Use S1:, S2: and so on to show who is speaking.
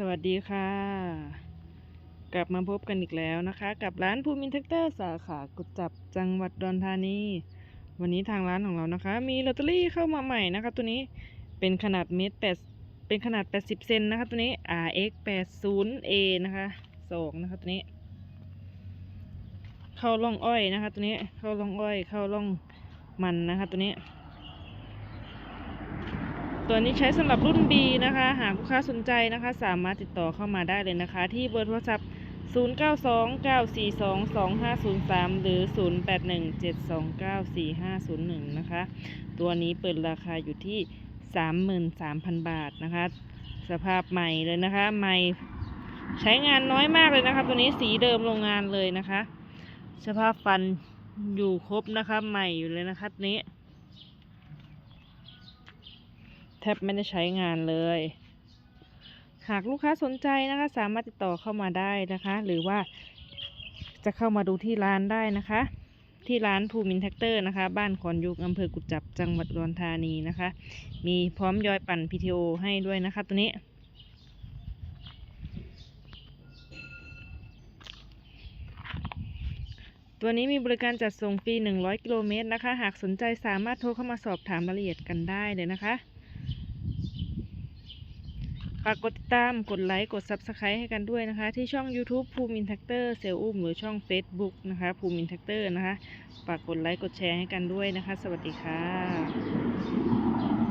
S1: สวัสดีค่ะ กลับมาพบกันอีกแล้วนะคะ กับร้านภูมินเทคเตอร์สาขากุจับจังหวัดดอนธานี วันนี้ทางร้านของเรานะคะ มีลอตเตอรี่เข้ามาใหม่นะคะ ตัวนี้เป็นขนาดเมตรแปดเป็นขนาด 80 เซนนะคะ ตัวนี้ RX 80A นะคะสองนะคะตัวนี้ เข้าร่องอ้อยนะคะ ตัวนี้เข้าร่องอ้อย เข้าร่องมันนะคะ ตัวนี้ ตัวนี้ใช้สำหรับรุ่น B นะคะ หากลูกค้าสนใจนะคะ สามารถติดต่อเข้ามาได้เลยนะคะ ที่เบอร์โทรศัพท์ 0929422503 หรือ 0817294501 นะคะ ตัวนี้เปิดราคาอยู่ที่ 33,000 บาทนะคะ สภาพใหม่เลยนะคะ ใหม่ใช้งานน้อยมากเลยนะคะ ตัวนี้สีเดิมโรงงานเลยนะคะ สภาพฟันอยู่ครบนะคะ ใหม่อยู่เลยนะคะนี้ แทบไม่ได้ใช้งานเลย หากลูกค้าสนใจนะคะ สามารถติดต่อเข้ามาได้นะคะ หรือว่าจะเข้ามาดูที่ร้านได้นะคะ ที่ร้านภูมินแท็กเตอร์นะคะ บ้านขอนยุกอำเภอกุจจับจังหวัดอุดรธานีนะคะ มีพร้อมยอยปั่น PTO ให้ด้วยนะคะ ตัวนี้ตัวนี้มีบริการจัดส่งฟรี 100 กิโลเมตรนะคะ หากสนใจสามารถโทรเข้ามาสอบถามรายละเอียดกันได้เลยนะคะากกดติดตาม กดไลค์ กด Subscribe ให้กันด้วยนะคะ ที่ช่อง YouTube ภูมินแท็กเตอร์เซลอุ้มหรือช่อง Facebook นะคะภูมินแท็กเตอร์นะคะฝากกดไลค์ กดแชร์ให้กันด้วยนะคะ สวัสดีค่ะ